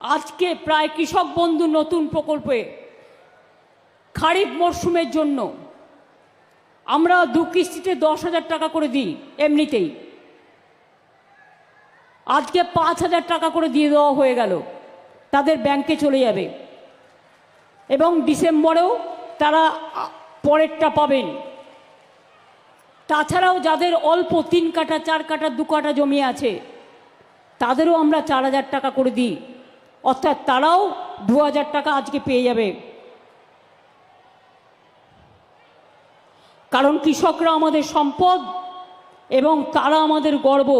আজকে প্রায় কৃষক বন্ধু নতুন প্রকল্পে খারিফ মরশুমের জন্য আমরা দু কিস্তিতে দশ হাজার টাকা করে দিই এমনিতেই। আজকে পাঁচ হাজার টাকা করে দিয়ে দেওয়া হয়ে গেল। তাদের ব্যাংকে চলে যাবে। এবং ডিসেম্বরেও তারা পরেরটা পাবেন। তাছাড়াও যাদের অল্প তিন কাঠা, চার কাঠা, দু কাঠা জমি আছে, তাদেরও আমরা চার হাজার টাকা করে দিই। অর্থাৎ তারাও দু হাজার টাকা আজকে পেয়ে যাবে। কারণ কৃষকরা আমাদের সম্পদ এবং তারা আমাদের গর্ব।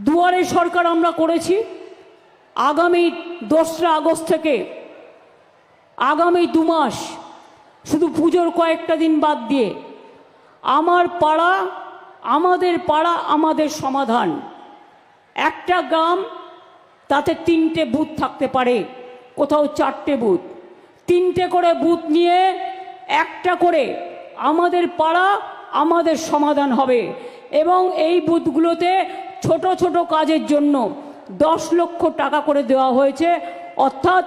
দুয়ারে সরকার আমরা করেছি। আগামী দোসরা আগস্ট থেকে আগামী দু মাস শুধু পুজোর কয়েকটা দিন বাদ দিয়ে আমার পাড়া, আমাদের পাড়া, আমাদের সমাধান। একটা গ্রাম তাতে তিনটে বুথ থাকতে পারে। কোথাও চারটে বুথ। তিনটে করে বুথ নিয়ে একটা করে আমাদের পাড়া আমাদের সমাধান হবে এবং এই বুথগুলোতে ছোট ছোট কাজের জন্য দশ লক্ষ টাকা করে দেওয়া হয়েছে। অর্থাৎ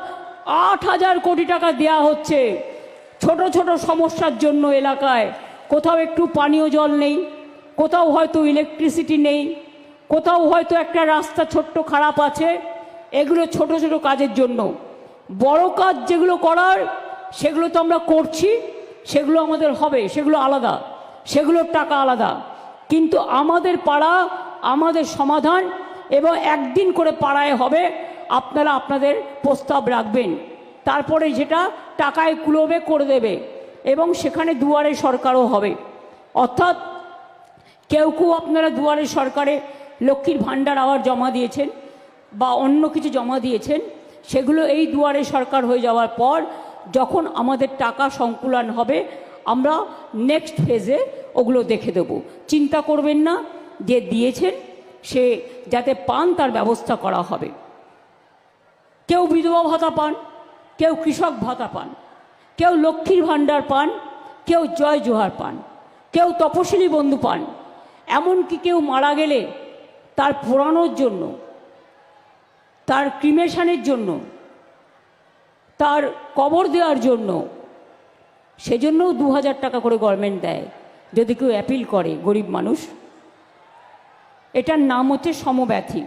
আট হাজার কোটি টাকা দেওয়া হচ্ছে ছোট ছোট সমস্যার জন্য এলাকায়। কোথাও একটু পানীয় জল নেই, কোথাও হয়তো ইলেকট্রিসিটি নেই, কোথাও হয়তো একটা রাস্তা ছোট্ট খারাপ আছে। এগুলো ছোট ছোট কাজের জন্য। বড় কাজ যেগুলো করার, সেগুলো তো আমরা করছি, সেগুলো আমাদের হবে, সেগুলো আলাদা, সেগুলোর টাকা আলাদা। কিন্তু আমাদের পাড়া, আমাদের সমাধান এবং একদিন করে পাড়ায় হবে, আপনারা আপনাদের প্রস্তাব রাখবেন। তারপরে যেটা টাকায় কুলোবে করে দেবে এবং সেখানে দুয়ারে সরকারও হবে। অর্থাৎ কেউ কেউ আপনারা দুয়ারে সরকারে লক্ষ্মীর ভাণ্ডার আবার জমা দিয়েছেন বা অন্য কিছু জমা দিয়েছেন, সেগুলো এই দুয়ারে সরকার হয়ে যাওয়ার পর যখন আমাদের টাকা সংকুলন হবে, আমরা নেক্সট ফেজে ওগুলো দেখে দেব। চিন্তা করবেন না, যে দিয়েছেন, সে যাতে পান তার ব্যবস্থা করা হবে। কেউ বিধবা ভাতা পান, কেউ কৃষক ভাতা পান, কেউ লক্ষ্মীর ভাণ্ডার পান, কেউ জয় জোহার পান, কেউ তপশিলি বন্ধু পান, এমনকি কেউ মারা গেলে তার পোড়ানোর জন্য তার ক্রিমেশনের জন্য, তার কবর দেওয়ার জন্য, সেজন্যও দু হাজার টাকা করে গভর্নমেন্ট দেয়, যদি কেউ অ্যাপিল করে গরিব মানুষ। এটার নাম হচ্ছে সমব্যথী